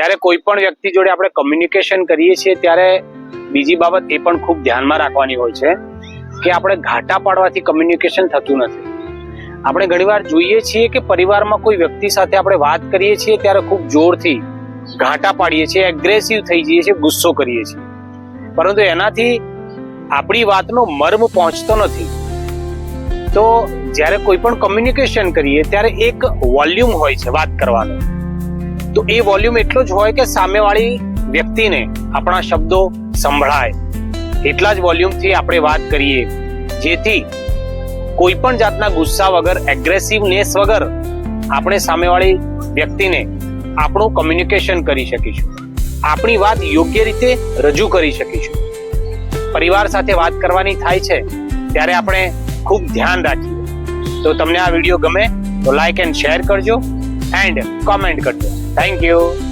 જ્યારે કોઈ પણ વ્યક્તિ જોડે આપણે કમ્યુનિકેશન કરીએ છીએ, ત્યારે બીજી બાબત એ પણ ખૂબ ધ્યાનમાં રાખવાની હોય છે કે આપણે ઘાટા પાડવાથી કમ્યુનિકેશન થતું નથી. આપણે ઘણીવાર જોઈએ છીએ કે પરિવારમાં કોઈ વ્યક્તિ સાથે આપણે વાત કરીએ છીએ, ત્યારે ખૂબ જોરથી ઘાટા પાડીએ છીએ એગ્રેસિવ થઈ જઈએ છીએ, ગુસ્સો કરીએ છીએ. પરંતુ એનાથી આપણી વાતનો મર્મ પહોંચતો નથી. તો જ્યારે કોઈ પણ કમ્યુનિકેશન કરીએ, ત્યારે એક વોલ્યુમ હોય છે વાત કરવાનો. તો એ વોલ્યુમ એટલો જ હોય કે સામેવાળી વ્યક્તિને આપણા શબ્દો સંભળાય. એટલા જ વોલ્યુમથી આપણે વાત કરીએ. જેથી કોઈ પણ જાતના ગુસ્સા વગર એગ્રેસિવનેસ વગર આપણે સામેવાળી વ્યક્તિને આપણું કમ્યુનિકેશન કરી શકીશું. આપણી વાત યોગ્ય રીતે રજૂ કરી શકીશું. પરિવાર સાથે વાત કરવાની થાય છે, ત્યારે આપણે ખૂબ ધ્યાન રાખીએ. તો તમને આ વીડિયો ગમે તો લાઈક એન્ડ શેર કરજો. એન્ડ કોમેન્ટ કરજો. Thank you